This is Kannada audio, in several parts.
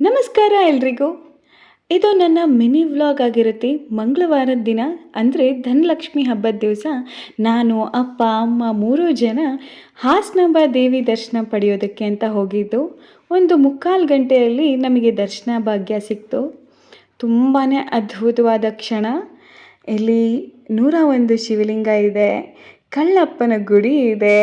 ನಮಸ್ಕಾರ ಎಲ್ರಿಗೂ. ಇದು ನನ್ನ ಮಿನಿ ವ್ಲಾಗ್ ಆಗಿರುತ್ತೆ. ಮಂಗಳವಾರದ ದಿನ, ಅಂದರೆ ಧನಲಕ್ಷ್ಮಿ ಹಬ್ಬದ ದಿವಸ, ನಾನು, ಅಪ್ಪ, ಅಮ್ಮ ಮೂರೂ ಜನ ಹಾಸನಾಂಬ ದೇವಿ ದರ್ಶನ ಪಡೆಯೋದಕ್ಕೆ ಅಂತ ಹೋಗಿದ್ದು. ಒಂದು ಮುಕ್ಕಾಲು ಗಂಟೆಯಲ್ಲಿ ನಮಗೆ ದರ್ಶನ ಭಾಗ್ಯ ಸಿಕ್ತು. ತುಂಬಾ ಅದ್ಭುತವಾದ ಕ್ಷಣ. ಇಲ್ಲಿ ನೂರ ಒಂದು ಶಿವಲಿಂಗ ಇದೆ, ಕಳ್ಳಪ್ಪನ ಗುಡಿ ಇದೆ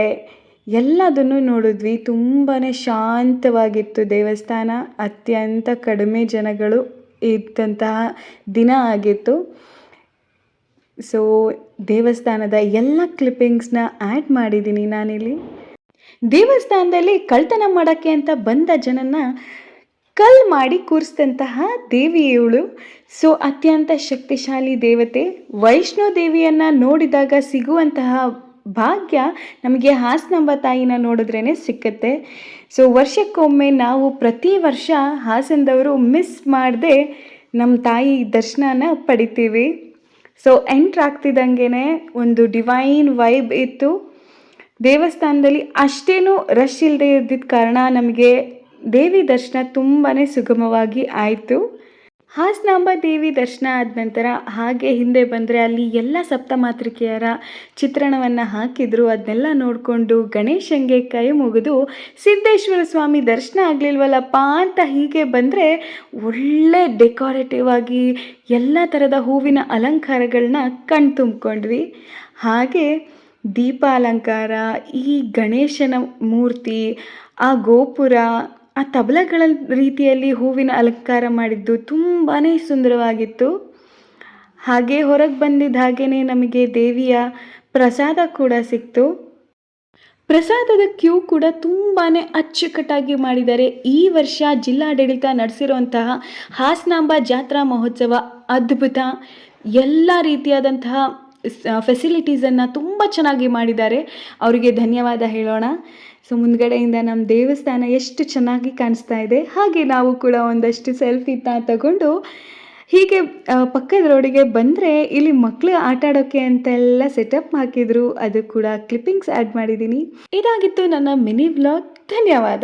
ಎಲ್ಲದನ್ನು ನೋಡಿದ್ವಿ. ತುಂಬಾ ಶಾಂತವಾಗಿತ್ತು ದೇವಸ್ಥಾನ. ಅತ್ಯಂತ ಕಡಿಮೆ ಜನಗಳು ಇದ್ದಂತಹ ದಿನ ಆಗಿತ್ತು. ಸೊ ದೇವಸ್ಥಾನದ ಎಲ್ಲ ಕ್ಲಿಪ್ಪಿಂಗ್ಸ್ನ ಆ್ಯಡ್ ಮಾಡಿದ್ದೀನಿ ನಾನಿಲ್ಲಿ. ದೇವಸ್ಥಾನದಲ್ಲಿ ಕಳ್ತನ ಮಾಡೋಕ್ಕೆ ಅಂತ ಬಂದ ಜನನ ಕಲ್ ಮಾಡಿ ಕೂರಿಸಿದಂತಹ ದೇವಿ ಇವಳು. ಸೊ ಅತ್ಯಂತ ಶಕ್ತಿಶಾಲಿ ದೇವತೆ. ವೈಷ್ಣೋ ದೇವಿಯನ್ನು ನೋಡಿದಾಗ ಸಿಗುವಂತಹ ಭಾಗ್ಯ ನಮಗೆ ಹಾಸನಾಂಬ ತಾಯಿನ ನೋಡಿದ್ರೇ ಸಿಕ್ಕತ್ತೆ. ಸೊ ವರ್ಷಕ್ಕೊಮ್ಮೆ ನಾವು ಪ್ರತಿ ವರ್ಷ ಹಾಸನದವರು ಮಿಸ್ ಮಾಡದೆ ನಮ್ಮ ತಾಯಿ ದರ್ಶನನ ಪಡಿತೀವಿ. ಸೊ ಎಂಟ್ರ್ ಆಗ್ತಿದ್ದಂಗೆ ಒಂದು ಡಿವೈನ್ ವೈಬ್ ಇತ್ತು. ದೇವಸ್ಥಾನದಲ್ಲಿ ಅಷ್ಟೇನು ರಶ್ ಇಲ್ಲದೆ ಇದ್ದಿದ್ದ ಕಾರಣ ನಮಗೆ ದೇವಿ ದರ್ಶನ ತುಂಬಾ ಸುಗಮವಾಗಿ ಆಯಿತು. ಹಾಸನಾಂಬ ದೇವಿ ದರ್ಶನ ಆದ ನಂತರ ಹಾಗೆ ಹಿಂದೆ ಬಂದರೆ ಅಲ್ಲಿ ಎಲ್ಲ ಸಪ್ತಮಾತೃಕೆಯರ ಚಿತ್ರಣವನ್ನು ಹಾಕಿದ್ರು. ಅದನ್ನೆಲ್ಲ ನೋಡಿಕೊಂಡು ಗಣೇಶಂಗೆ ಕೈ ಮುಗಿದು ಸಿದ್ದೇಶ್ವರ ಸ್ವಾಮಿ ದರ್ಶನ ಆಗಲಿಲ್ವಲ್ಲಪ್ಪ ಅಂತ ಹೀಗೆ ಬಂದರೆ ಒಳ್ಳೆ ಡೆಕೋರೇಟಿವ್ ಆಗಿ ಎಲ್ಲ ಥರದ ಹೂವಿನ ಅಲಂಕಾರಗಳನ್ನ ಕಣ್ತುಂಬ್ಕೊಂಡ್ವಿ ಹಾಗೆ ದೀಪ ಅಲಂಕಾರ ಈ ಗಣೇಶನ ಮೂರ್ತಿ, ಆ ಗೋಪುರ ಆ ತಬಲಗಳ ರೀತಿಯಲ್ಲಿ ಹೂವಿನ ಅಲಂಕಾರ ಮಾಡಿದ್ದು ತುಂಬಾ ಸುಂದರವಾಗಿತ್ತು. ಹಾಗೆ ಹೊರಗೆ ಬಂದಿದ್ದ ಹಾಗೆಯೇ ನಮಗೆ ದೇವಿಯ ಪ್ರಸಾದ ಕೂಡ ಸಿಕ್ತು. ಪ್ರಸಾದದ ಕ್ಯೂ ಕೂಡ ತುಂಬಾ ಅಚ್ಚುಕಟ್ಟಾಗಿ ಮಾಡಿದ್ದಾರೆ. ಈ ವರ್ಷ ಜಿಲ್ಲಾಡಳಿತ ನಡೆಸಿರುವಂತಹ ಹಾಸನಾಂಬ ಜಾತ್ರಾ ಮಹೋತ್ಸವ ಅದ್ಭುತ. ಎಲ್ಲ ರೀತಿಯಾದಂತಹ ಫೆಸಿಲಿಟೀಸನ್ನು ತುಂಬ ಚೆನ್ನಾಗಿ ಮಾಡಿದ್ದಾರೆ. ಅವರಿಗೆ ಧನ್ಯವಾದ ಹೇಳೋಣ. ಸೊ ಮುಂದ್ಗಡೆಯಿಂದ ನಮ್ಮ ದೇವಸ್ಥಾನ ಎಷ್ಟು ಚೆನ್ನಾಗಿ ಕಾಣಿಸ್ತಾ ಇದೆ. ಹಾಗೆ ನಾವು ಕೂಡ ಒಂದಷ್ಟು ಸೆಲ್ಫಿ ತಗೊಂಡು ಹೀಗೆ ಪಕ್ಕದ ರೋಡಿಗೆ ಬಂದರೆ ಇಲ್ಲಿ ಮಕ್ಕಳು ಆಟ ಆಡೋಕ್ಕೆ ಅಂತೆಲ್ಲ ಸೆಟಪ್ ಹಾಕಿದ್ರು. ಅದು ಕೂಡ ಕ್ಲಿಪ್ಪಿಂಗ್ಸ್ ಆ್ಯಡ್ ಮಾಡಿದ್ದೀನಿ ಇದಾಗಿತ್ತು ನನ್ನ ಮಿನಿ ವ್ಲಾಗ್ ಧನ್ಯವಾದ.